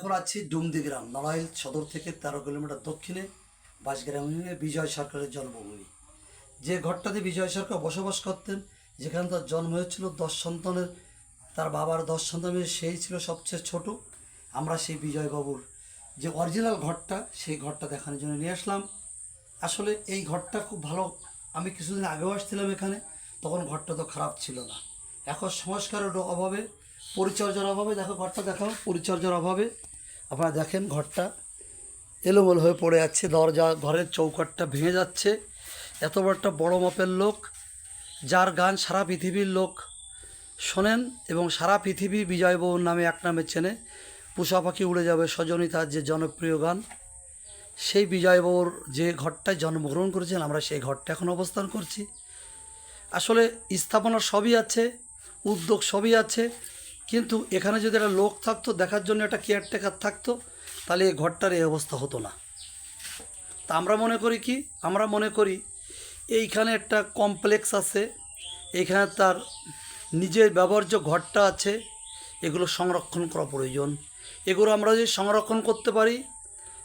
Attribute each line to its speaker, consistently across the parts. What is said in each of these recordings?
Speaker 1: এখন আছি ডুমদি গ্রাম নড়াইল সদর থেকে তেরো কিলোমিটার দক্ষিণে বাসগ্রাম ইউনিয়নে বিজয় সরকারের জন্মভূমি। যে ঘরটাতে বিজয় সরকার বসবাস করতেন, যেখানে তার জন্ম হয়েছিল দশ সন্তানের, তার বাবার দশ সন্তানের সেই ছিল সবচেয়ে ছোট। আমরা সেই বিজয়বাবুর যে অরিজিনাল ঘরটা, সেই ঘরটা দেখানোর জন্য নিয়ে আসলাম। আসলে এই ঘরটা খুব ভালো, আমি কিছুদিন আগেও আসছিলাম এখানে, তখন ঘরটা তো খারাপ ছিল না। এখন সংস্কারের অভাবে, পরিচর্যার অভাবে, দেখো ঘরটা দেখাও, পরিচর্যার অভাবে আপনারা দেখেন ঘরটা এলোমেলো হয়ে পড়ে যাচ্ছে, দরজা, ঘরের চৌকাটটা ভেঙে যাচ্ছে। এত বড় একটা বড় মাপের লোক, যার গান সারা পৃথিবীর লোক শোনেন এবং সারা পৃথিবী বিজয় বউর নামে এক নামে চেনে। পুষা পাখি উড়ে যাবে সজনী তার যে জনপ্রিয় গান। সেই বিজয়বাবুর যে ঘরটায় জন্মগ্রহণ করেছেন, আমরা সেই ঘরটা এখন অবস্থান করছি। আসলে স্থাপনা সবই আছে, উদ্যোগ সবই আছে। কিন্তু এখানে যদি একটা লোক থাকতো, দেখার জন্য একটা কেয়ারটেকার থাকতো, তাহলে এই ঘরটার এই অবস্থা হতো না। তা আমরা মনে করি কি? আমরা মনে করি এইখানে একটা কমপ্লেক্স আছে এইখানে তার নিজের ব্যবহার্য ঘরটা আছে, এগুলো সংরক্ষণ করা প্রয়োজন। এগুলো আমরা যদি সংরক্ষণ করতে পারি,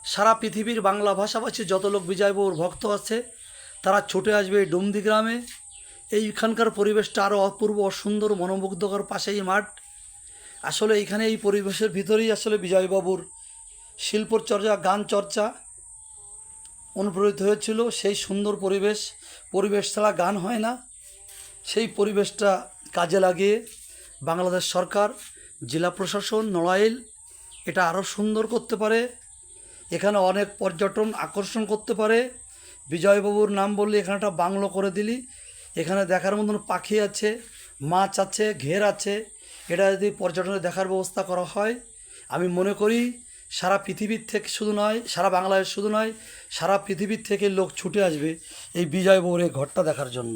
Speaker 1: সারা পৃথিবীর বাংলা ভাষাভাষী যত লোক বিজয়বাবুর ভক্ত আছে, তারা ছুটে আসবে এই ডুমদি গ্রামে। এইখানকার পরিবেশটা আরও অপূর্ব অসুন্দর মনোমুগ্ধকর পাশেই মাঠ। আসলে এইখানে এই পরিবেশের ভিতরেই আসলে বিজয়বাবুর শিল্পর চর্চা গান চর্চা অনুপ্রেরিত হয়েছিল। সেই সুন্দর পরিবেশ পরিবেশ ছাড়া গান হয় না। সেই পরিবেশটা কাজে লাগিয়ে বাংলাদেশ সরকার, জেলা প্রশাসন, নড়াইল এটা আরও সুন্দর করতে পারে। এখানে অনেক পর্যটন আকর্ষণ করতে পারে। বিজয়বাবুর নাম বললে এখানে একটা বাংলো করে দিলি। এখানে দেখার মতন পাখি আছে, মাছ আছে, ঘের আছে। এটা যদি পর্যটনের দেখার ব্যবস্থা করা হয়, আমি মনে করি সারা পৃথিবীর থেকে শুধু নয়, সারা বাংলাদেশ শুধু নয়, সারা পৃথিবীর থেকে লোক ছুটে আসবে এই বিজয়বাবুর এই ঘরটা দেখার জন্য।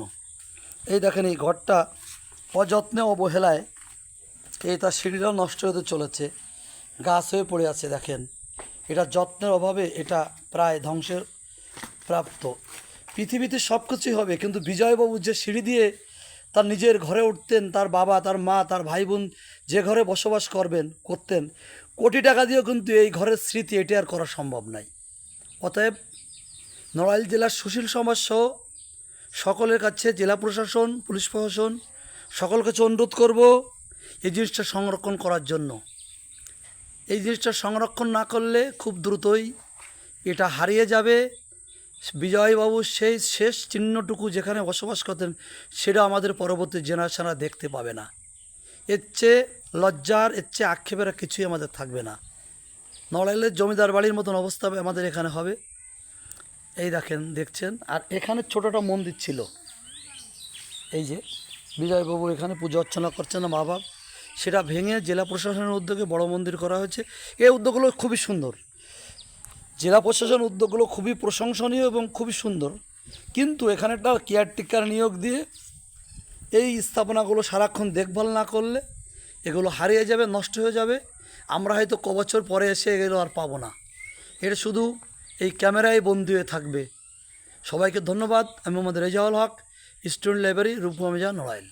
Speaker 1: এই দেখেন এই ঘরটা অযত্নে অবহেলায় এই তার সিঁড়িটাও নষ্ট হতে চলেছে, গাছ হয়ে পড়ে আছে দেখেন। এটা যত্নের অভাবে এটা প্রায় ধ্বংসের প্রাপ্ত। পৃথিবীতে সব কিছুই হবে, কিন্তু বিজয়বাবু যে সিঁড়ি দিয়ে তার নিজের ঘরে উঠতেন, তার বাবা, তার মা, তার ভাই বোন যে ঘরে বসবাস করবেন, করতেন, কোটি টাকা দিয়েও কিন্তু এই ঘরের স্মৃতি এটি আর করা সম্ভব নাই। অতএব নড়াইল জেলার সুশীল সমাজ সহ সকলের কাছে জেলা প্রশাসন, পুলিশ প্রশাসন সকল কাছে অনুরোধ করব এই জিনিসটা সংরক্ষণ করার জন্য। এই জিনিসটা সংরক্ষণ না করলে খুব দ্রুতই এটা হারিয়ে যাবে। বিজয়বাবুর সেই শেষ চিহ্নটুকু যেখানে বসবাস করতেন, সেটা আমাদের পরবর্তী জেনারেশনরা দেখতে পাবে না। এর চেয়ে লজ্জার, এর চেয়ে আক্ষেপের কিছুই আমাদের থাকবে না। নড়াইলের জমিদার বাড়ির মতন অবস্থা আমাদের এখানে হবে। এই দেখেন, দেখছেন? আর এখানে ছোট একটা মন্দির ছিল। এই যে, বিজয়বাবু এখানে পুজো অর্চনা করছেন মা বাপ সেটা ভেঙে জেলা প্রশাসনের উদ্যোগে বড় মন্দির করা হয়েছে। এই উদ্যোগগুলো খুবই সুন্দর। জেলা প্রশাসন উদ্যোগগুলো খুবই প্রশংসনীয় এবং খুবই সুন্দর। কিন্তু এখানে একটা কেয়ারটেকার নিয়োগ দিয়ে এই স্থাপনাগুলো সারাক্ষণ দেখভাল না করলে এগুলো হারিয়ে যাবে, নষ্ট হয়ে যাবে। আমরা হয়তো ক বছর পরে এসে এগুলো আর পাবো না। এটা শুধু এই ক্যামেরায় বন্দি হয়ে থাকবে। সবাইকে ধন্যবাদ। আমি মোহাম্মদ রেজাউল হক, স্টুডেন্ট লাইব্রেরি রূপগঞ্জা নড়াইল।